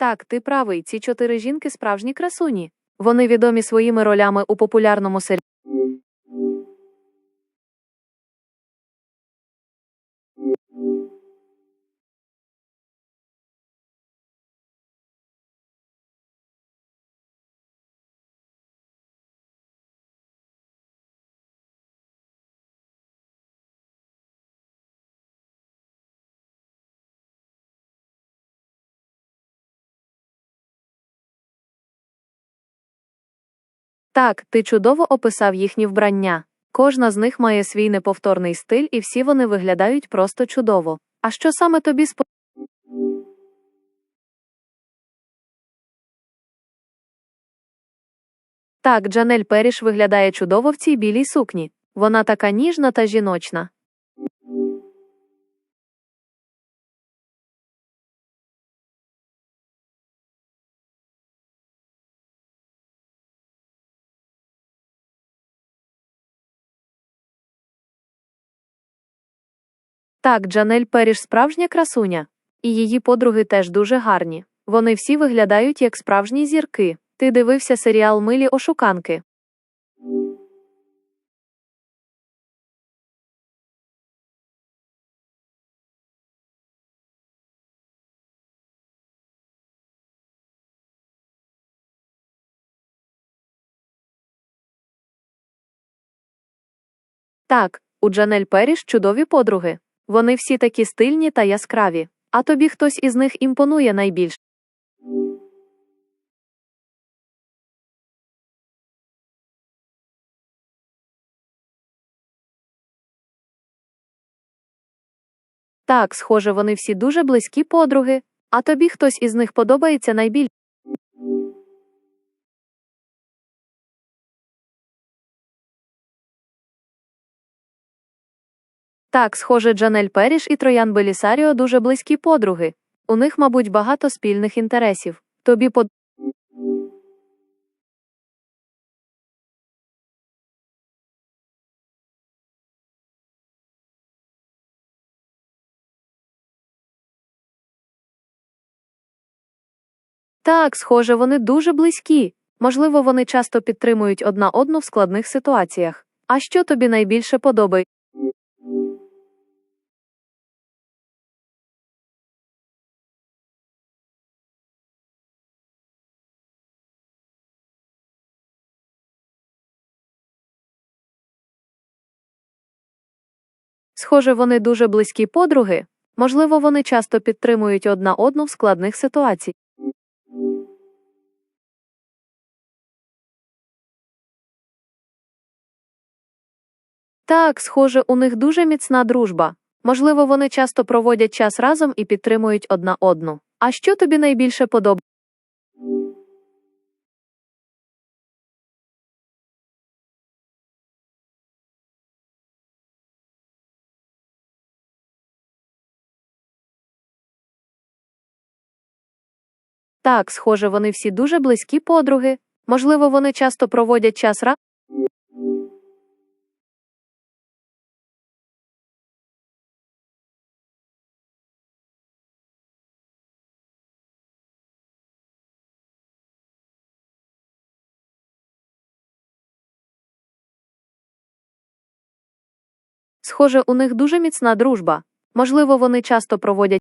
Так, ти правий, ці чотири жінки справжні красуні. Вони відомі своїми ролями у популярному серіалі. Так, ти чудово описав їхні вбрання. Кожна з них має свій неповторний стиль, і всі вони виглядають просто чудово. А що саме тобі спо... Так, Джанель Періш виглядає чудово в цій білій сукні. Вона така ніжна та жіночна. Так, Джанель Періш справжня красуня. І її подруги теж дуже гарні. Вони всі виглядають як справжні зірки. Ти дивився серіал Милі Ошуканки. Так, у Джанель Періш чудові подруги. Вони всі такі стильні та яскраві. А тобі хтось із них імпонує найбільше. Так, схоже, вони всі дуже близькі подруги. А тобі хтось із них подобається найбільше. Так, схоже, Джанель Періш і Троян Белісаріо дуже близькі подруги. У них, мабуть, багато спільних інтересів. Тобі под... Так, схоже, вони дуже близькі. Можливо, вони часто підтримують одна одну в складних ситуаціях. А що тобі найбільше подобається? Схоже, вони дуже близькі подруги. Можливо, вони часто підтримують одна одну в складних ситуаціях. Так, схоже, у них дуже міцна дружба. Можливо, вони часто проводять час разом і підтримують одна одну. А що тобі найбільше подобається? Так, схоже, вони всі дуже близькі подруги. Можливо, вони часто проводять час разом. Схоже, у них дуже міцна дружба. Можливо, вони часто проводять